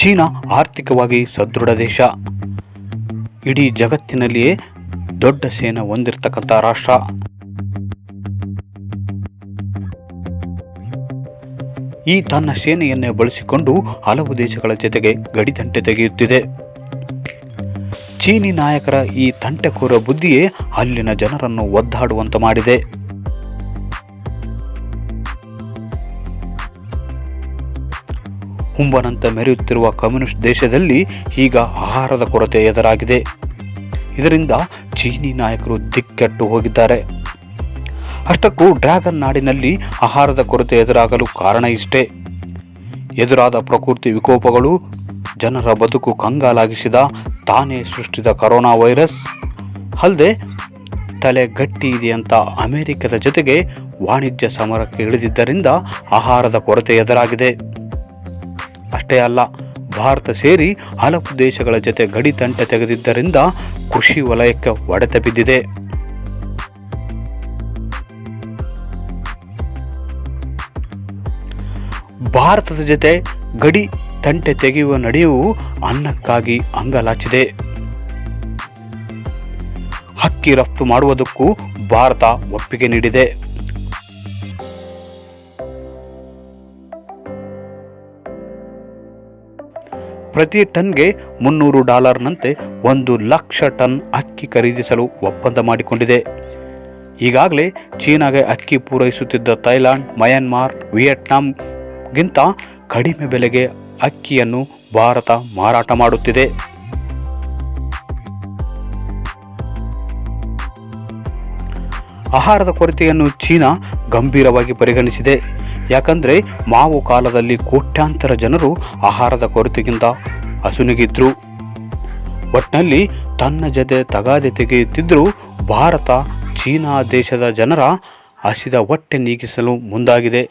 China ಆರ್ಥಿಕವಾಗಿ ಸದೃಢ ದೇಶ. ಇಡೀ ಜಗತ್ತಿನಲ್ಲಿಯೇ ದೊಡ್ಡ ಸೇನೆ ಹೊಂದಿರತಕ್ಕಂಥ ರಾಷ್ಟ್ರ. ಈ ತನ್ನ ಸೇನೆಯನ್ನೇ ಬಳಸಿಕೊಂಡು ಹಲವು ದೇಶಗಳ ಜೊತೆಗೆ ಗಡಿ ತಂಟೆ ತೆಗೆಯುತ್ತಿದೆ. ಚೀನಿ ನಾಯಕರ ಈ ತಂಟೆಕೋರ ಬುದ್ಧಿಯೇ ಅಲ್ಲಿನ ಜನರನ್ನು ಒದ್ದಾಡುವಂತೆ ಮಾಡಿದೆ. ಹುಂಬನಂತೆ ಮೆರೆಯುತ್ತಿರುವ ಕಮ್ಯುನಿಸ್ಟ್ ದೇಶದಲ್ಲಿ ಈಗ ಆಹಾರದ ಕೊರತೆ ಎದುರಾಗಿದೆ. ಇದರಿಂದ ಚೀನಿ ನಾಯಕರು ದಿಕ್ಕೆಟ್ಟು ಹೋಗಿದ್ದಾರೆ. ಅಷ್ಟಕ್ಕೂ ಡ್ರ್ಯಾಗನ್ ನಾಡಿನಲ್ಲಿ ಆಹಾರದ ಕೊರತೆ ಎದುರಾಗಲು ಕಾರಣ ಇಷ್ಟೇ. ಎದುರಾದ ಪ್ರಕೃತಿ ವಿಕೋಪಗಳು, ಜನರ ಬದುಕು ಕಂಗಾಲಾಗಿಸಿದ, ತಾನೇ ಸೃಷ್ಟಿದ ಕರೋನಾ ವೈರಸ್. ಅಲ್ಲದೆ, ತಲೆ ಗಟ್ಟಿ ಇದೆ ಅಂತ ಅಮೆರಿಕದ ಜೊತೆಗೆ ವಾಣಿಜ್ಯ ಸಮರಕ್ಕೆ ಇಳಿದಿದ್ದರಿಂದ ಆಹಾರದ ಕೊರತೆ ಎದುರಾಗಿದೆ. ಅಷ್ಟೇ ಅಲ್ಲ, ಭಾರತ ಸೇರಿ ಹಲವು ದೇಶಗಳ ಜೊತೆ ಗಡಿ ತಂಟೆ ತೆಗೆದಿದ್ದರಿಂದ ಕೃಷಿ ವಲಯಕ್ಕೆ ಹೊಡೆತ ಬಿದ್ದಿದೆ. ಭಾರತದ ಜೊತೆ ಗಡಿ ತಂಟೆ ತೆಗೆಯುವ ನಡೆಯು ಅನ್ನಕ್ಕಾಗಿ ಅಂಗಲಾಚಿದೆ. ಹಕ್ಕಿ ರಫ್ತು ಮಾಡುವುದಕ್ಕೂ ಭಾರತ ಒಪ್ಪಿಗೆ ನೀಡಿದೆ. ಪ್ರತಿ ಟನ್ಗೆ ಮುನ್ನೂರು ಡಾಲರ್ನಂತೆ ಒಂದು ಲಕ್ಷ ಟನ್ ಅಕ್ಕಿ ಖರೀದಿಸಲು ಒಪ್ಪಂದ ಮಾಡಿಕೊಂಡಿದೆ. ಈಗಾಗಲೇ ಚೀನಾಗೆ ಅಕ್ಕಿ ಪೂರೈಸುತ್ತಿದ್ದ ಥೈಲ್ಯಾಂಡ್ ಮಯನ್ಮಾರ್ ವಿಯೆಟ್ನಾಂಗಿಂತ ಕಡಿಮೆ ಬೆಲೆಗೆ ಅಕ್ಕಿಯನ್ನು ಭಾರತ ಮಾರಾಟ ಮಾಡುತ್ತಿದೆ. ಆಹಾರದ ಕೊರತೆಯನ್ನು ಚೀನಾ ಗಂಭೀರವಾಗಿ ಪರಿಗಣಿಸಿದೆ. ಯಾಕಂದರೆ ಮಾವು ಕಾಲದಲ್ಲಿ ಕೋಟ್ಯಾಂತರ ಜನರು ಆಹಾರದ ಕೊರತೆಗಿಂತ ಹಸುನಿಗಿದ್ರು. ಒಟ್ನಲ್ಲಿ ತನ್ನ ಜೊತೆ ತಗಾದೆ ತೆಗೆಯುತ್ತಿದ್ದರೂ ಭಾರತ ಚೀನಾ ದೇಶದ ಜನರ ಹಸಿದ ಹೊಟ್ಟೆ ನೀಗಿಸಲು ಮುಂದಾಗಿದೆ.